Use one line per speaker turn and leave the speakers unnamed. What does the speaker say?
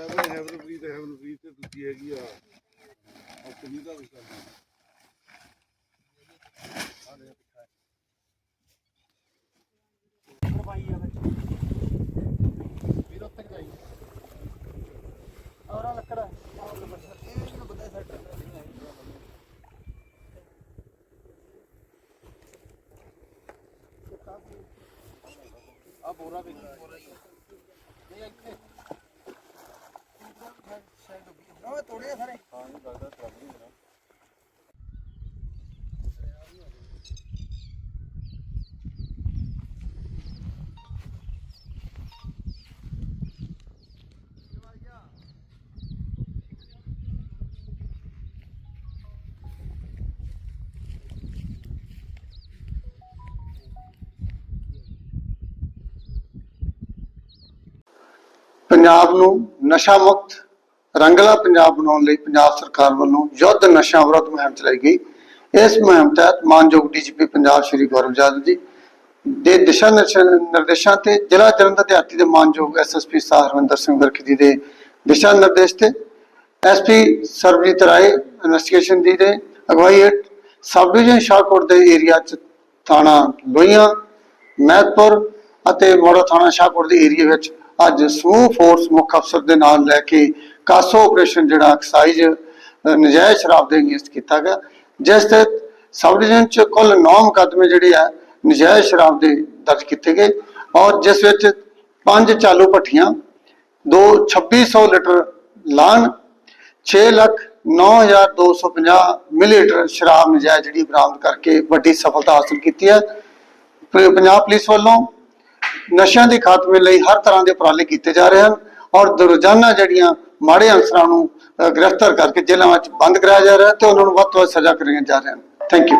Heaven ਹੈਵਨਪ੍ਰੀਤ ਹੈਵਨਪ੍ਰੀਤ ਤੇ ਤੁਸੀਂ ਹੈਗੀ ਆ। ਆ ਸੁਨੀਤਾ ਵੀ ਕਰਦੀ
ਵੀਰ ਉੱਤੇ ਜਾਈ ਔਰਾ ਲੱਕੜਾ ਇਹ ਜਿਹੜਾ ਬੰਦਾ ਸੈੱਟ
ਆ ਬੋਰਾ ਵੀ ਬੋਰਾ
ਨਹੀਂ ਇੱਥੇ ਉਹ ਸਾਰੇ
ਹਾਂ ਇਹ ਲੱਗਦਾ ਚੱਲ ਨਹੀਂ ਰਿਹਾ
ਪੰਜਾਬ ਨੂੰ ਨਸ਼ਾ ਮੁਕਤ ਰੰਗਲਾ ਪੰਜਾਬ ਬਣਾਉਣ ਲਈ ਪੰਜਾਬ ਸਰਕਾਰ ਵੱਲੋਂ ਯੁੱਧ ਨਸ਼ਾ ਵਿਰੋਧ ਮੁਹਿੰਮ ਚਲਾਈ ਗਈ। ਇਸ ਮੁਹਿੰਮ ਤਹਿਤ ਮਾਨਯੋਗ ਡੀਜੀਪੀ ਪੰਜਾਬ ਸ਼੍ਰੀ ਗੌਰਵ ਜਾਦਵ ਜੀ ਦੇ ਦਿਸ਼ਾ ਨਿਰਦੇਸ਼ਾਂ ਤੇ ਜ਼ਿਲ੍ਹਾ ਜਲੰਧਰ ਦੇ ਦੇ ਮਾਨਯੋਗ ਐਸਐਸਪੀ ਸਾਹਿਬ ਹਰਵਿੰਦਰ ਸਿੰਘ ਵਰਕੀ ਜੀ ਦੇ ਦਿਸ਼ਾ ਨਿਰਦੇਸ਼ ਤੇ ਐਸਪੀ ਸਰਬਜੀਤ ਰਾਏ ਇਨਵੈਸਟੀਗੇਸ਼ਨ ਦੀ ਦੇ ਅਗਵਾਈ ਹੇਠ ਸਬ ਡਿਵੀਜ਼ਨ ਸ਼ਾਹਕੋਟ ਦੇ ਏਰੀਆ ਚ ਥਾਣਾ ਲੋਹੀਆਂ, ਮਹਿਤਪੁਰ ਅਤੇ ਮੋੜਾ ਥਾਣਾ ਸ਼ਾਹਕੋਟ ਦੇ ਏਰੀਆ ਵਿੱਚ ਅੱਜ ਸਮੂਹ ਫੋਰਸ ਮੁੱਖ ਅਫਸਰ ਦੇ ਨਾਲ ਲੈ ਕੇ ਕਾਸੋ ਆਪਰੇਸ਼ਨ ਜਿਹੜਾ ਐਕਸਾਈਜ਼ ਨਜਾਇਜ਼ ਸ਼ਰਾਬ ਦੇ ਅਗੇਂਸਟ ਕੀਤਾ ਗਿਆ, ਜਿਸ ਤਹਿਤ ਸਬ ਡਿਵੀਜ਼ਨ ਚ ਕੁੱਲ 9 ਮੁਕੱਦਮੇ ਜਿਹੜੇ ਆ, ਨਜਾਇਜ਼ ਸ਼ਰਾਬ ਦੇ ਦਰਜ ਕੀਤੇ ਗਏ ਔਰ ਜਿਸ ਵਿੱਚ ਪੰਜ ਚਾਲੂ ਭੱਠੀਆਂ, ਦੋ 2600 ਲੀਟਰ ਲਾਨ 6 ਲੱਖ 9250 ਮਿਲੀਲੀਟਰ ਸ਼ਰਾਬ ਨਜਾਇਜ਼ ਜਿਹੜੀ ਬਰਾਮਦ ਕਰਕੇ ਵੱਡੀ ਸਫਲਤਾ ਹਾਸਲ ਕੀਤੀ ਹੈ। ਪੰਜਾਬ ਪੁਲਿਸ ਵੱਲੋਂ ਨਸ਼ਿਆਂ ਦੇ ਖਾਤਮੇ ਲਈ ਹਰ ਤਰ੍ਹਾਂ ਦੇ ਉਪਰਾਲੇ ਕੀਤੇ ਜਾ ਰਹੇ ਹਨ ਔਰ ਦ- ਰੋਜ਼ਾਨਾ ਜਿਹੜੀਆਂ ਮਾੜੇ ਅਨਸਰਾਂ ਨੂੰ ਗ੍ਰਿਫਤਾਰ ਕਰਕੇ ਜੇਲ੍ਹਾਂ ਵਿੱਚ ਬੰਦ ਕਰਾਇਆ ਜਾ ਰਿਹਾ ਤੇ ਉਹਨਾਂ ਨੂੰ ਵੱਧ ਤੋਂ ਵੱਧ ਸਜ਼ਾ ਕਰਾਈਆਂ ਜਾ ਰਹੀਆਂ ਹਨ ਥੈਂਕ ਯੂ